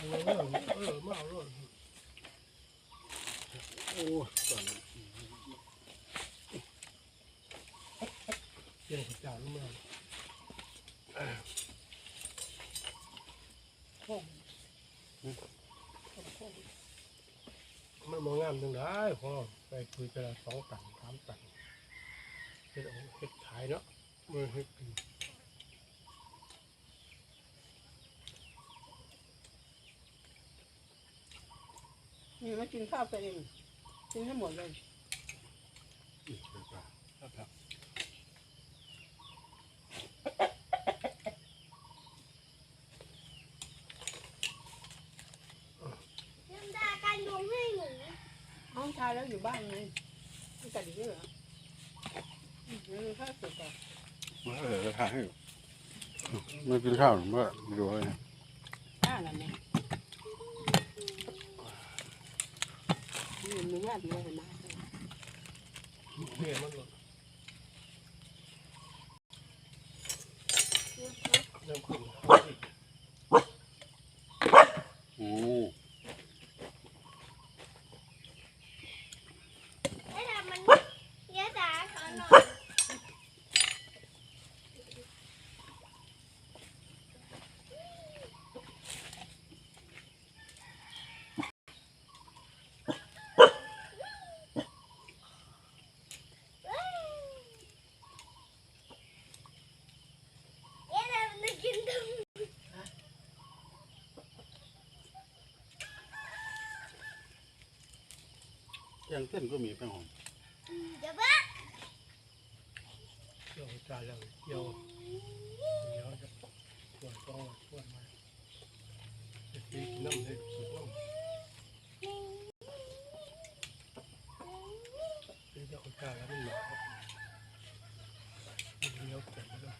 เออเออมาเอาเลยโอ้ตอนนั้นเกี่ยงจานมาโค้งมันมองงามจังได้พอไปคุยกันละสองตันสามตันเฮ็ดเอาเฮ็ดขายเนาะมือเฮ็ดกิน นี่มากินข้าวตัวเอง กินให้หมดเลยอีกเป็นปลาครับน้ำตาการลงให้หนูห้องชายแล้วอยู่บ้านไงไม่กัดอีกเหรออืมนี่ข้าวสุกอะมาเออถ่ายให้ไม่กินข้าวหรือว่าดูเลยนะข้าวนั่นเนี่ยนี่มึ งว่าดีเลยนะเพื่อมันลดน้ำขึ้น โอ้ แล้วทำมันยะตาขอหน่อย เอ๊ะทำมันกินตรง ยังเต้นก็มีแป้งหอมเดี๋ยวบ้าเกี่ยวจานแล้วเกี่ยวเดี๋ยวจะปวดก็ปวดมาจะตีน้ำเลยสุดน้ำเดี๋ยวจะเอาจานแล้วมันหนาวเดี๋ยวเก็บไว้ด้ว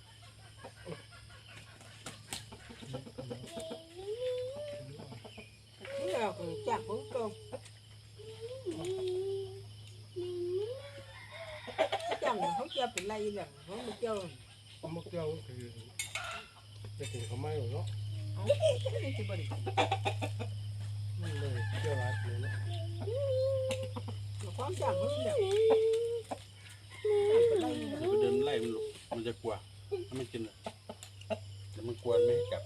เราคือจากบุ้งตรงจัง เขาเกี่ยวเป็นไรเนี่ยเขาไม่เกี่ยวเอมาเกี่ยวคือจะถึงเขาไม่หรอกเนาะเขาไม่ใช่บริมันเลยเกี่ยวรัดเลยเนาะความจังเขาเนี่ยเป็นไรเนี่ยไปเดินไล่มันหลบมันจะกลัวถ้ามันกินเลยเดี๋ยวมันกลัวไม่ให้จับ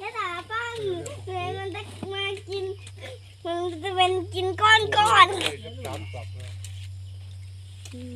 ยะตาป้าหนูเดี๋ยวมันจะมากิน มันจะเป็นกินก้อนก้อน เลยจะตามกลับเลยี